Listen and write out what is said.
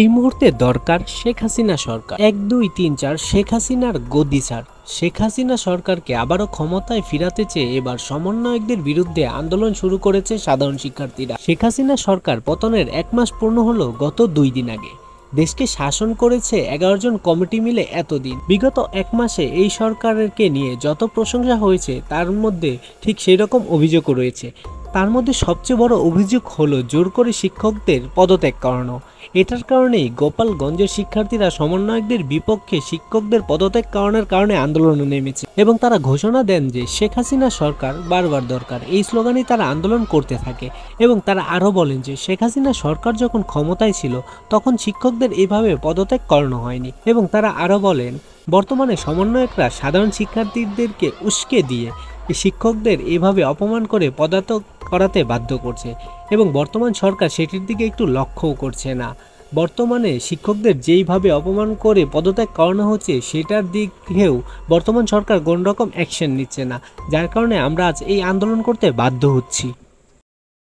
এই মুহূর্তে দরকার শেখ হাসিনা সরকার। এক, দুই, তিন, চার, শেখ হাসিনার গদি ছাড়। শেখ হাসিনা সরকারকে আবারও ক্ষমতায় ফিরাতে চেয়ে এবার সমন্বয়কদের বিরুদ্ধে আন্দোলন শুরু করেছে সাধারণ শিক্ষার্থীরা। শেখ হাসিনা সরকার পতনের এক মাস পূর্ণ হলো গত দুই দিন আগে। দেশকে শাসন করেছে এগারো জন কমিটি মিলে এতদিন। বিগত এক মাসে এই সরকারকে নিয়ে যত প্রশংসা হয়েছে, তার মধ্যে ঠিক সেই রকম অভিযোগও রয়েছে। তার মধ্যে সবচেয়ে বড় অভিযোগ হলো জোর করে শিক্ষকদের পদত্যাগ করানো। এটার কারণেই গোপালগঞ্জের শিক্ষার্থীরা সমন্বয়কদের বিপক্ষে শিক্ষকদের পদত্যাগ করানোর কারণে আন্দোলনে নেমেছে এবং তারা ঘোষণা দেন যে শেখ হাসিনা সরকার বারবার দরকার। এই স্লোগানেই তারা আন্দোলন করতে থাকে এবং তারা আরও বলেন যে শেখ হাসিনা সরকার যখন ক্ষমতায় ছিল, তখন শিক্ষকদের এভাবে পদত্যাগ করানো হয়নি এবং তারা আরও বলেন, বর্তমানে সমন্বয়করা সাধারণ শিক্ষার্থীদেরকে উস্কে দিয়ে শিক্ষকদের এভাবে অপমান করে পদার্থ করাতে বাধ্য করছে এবং বর্তমান সরকার সেটির দিকে একটু লক্ষ্যও করছে না। বর্তমানে শিক্ষকদের যেইভাবে অপমান করে পদত্যাগ করানো হচ্ছে, সেটার দিক থেকেও বর্তমান সরকার কোনো রকম অ্যাকশন নিচ্ছে না। যার কারণে আমরা আজ এই আন্দোলন করতে বাধ্য হচ্ছি।